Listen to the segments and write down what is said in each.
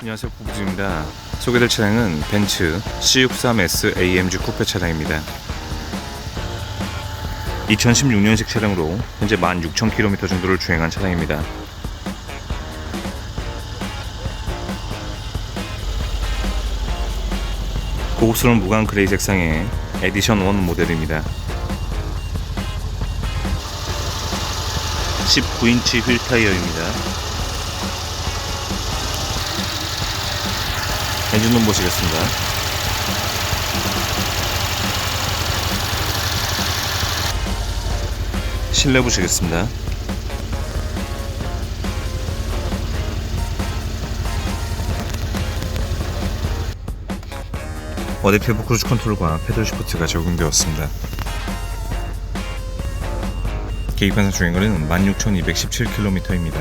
안녕하세요. 부부주입니다. 소개될 차량은 벤츠 C63S AMG 쿠페 차량입니다. 2016년식 차량으로 현재 16,000km 정도를 주행한 차량입니다. 고급스러운 무광 그레이 색상의 에디션 1 모델입니다. 19인치 휠 타이어입니다 엔진룸 보시겠습니다. 실내 보시겠습니다. 어댑티브 크루즈 컨트롤과 패들 시프트가 적용되었습니다. 계기판상 주행거리는 16,217km입니다.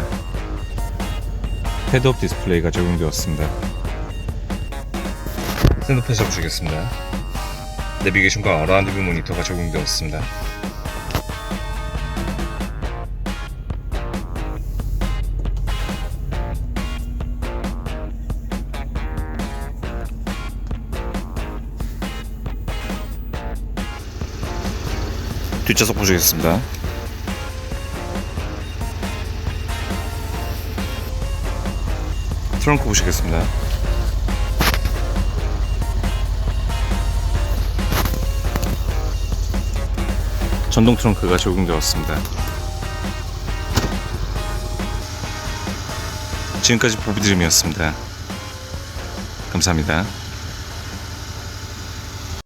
헤드업 디스플레이가 적용되었습니다. 샌드패스 보시겠습니다. 내비게이션과 어라운드 뷰 모니터가 적용되었습니다. 뒷좌석 보시겠습니다. 트렁크 보시겠습니다. 전동 트렁크가 적용되었습니다. 지금까지 보비드림이었습니다. 감사합니다.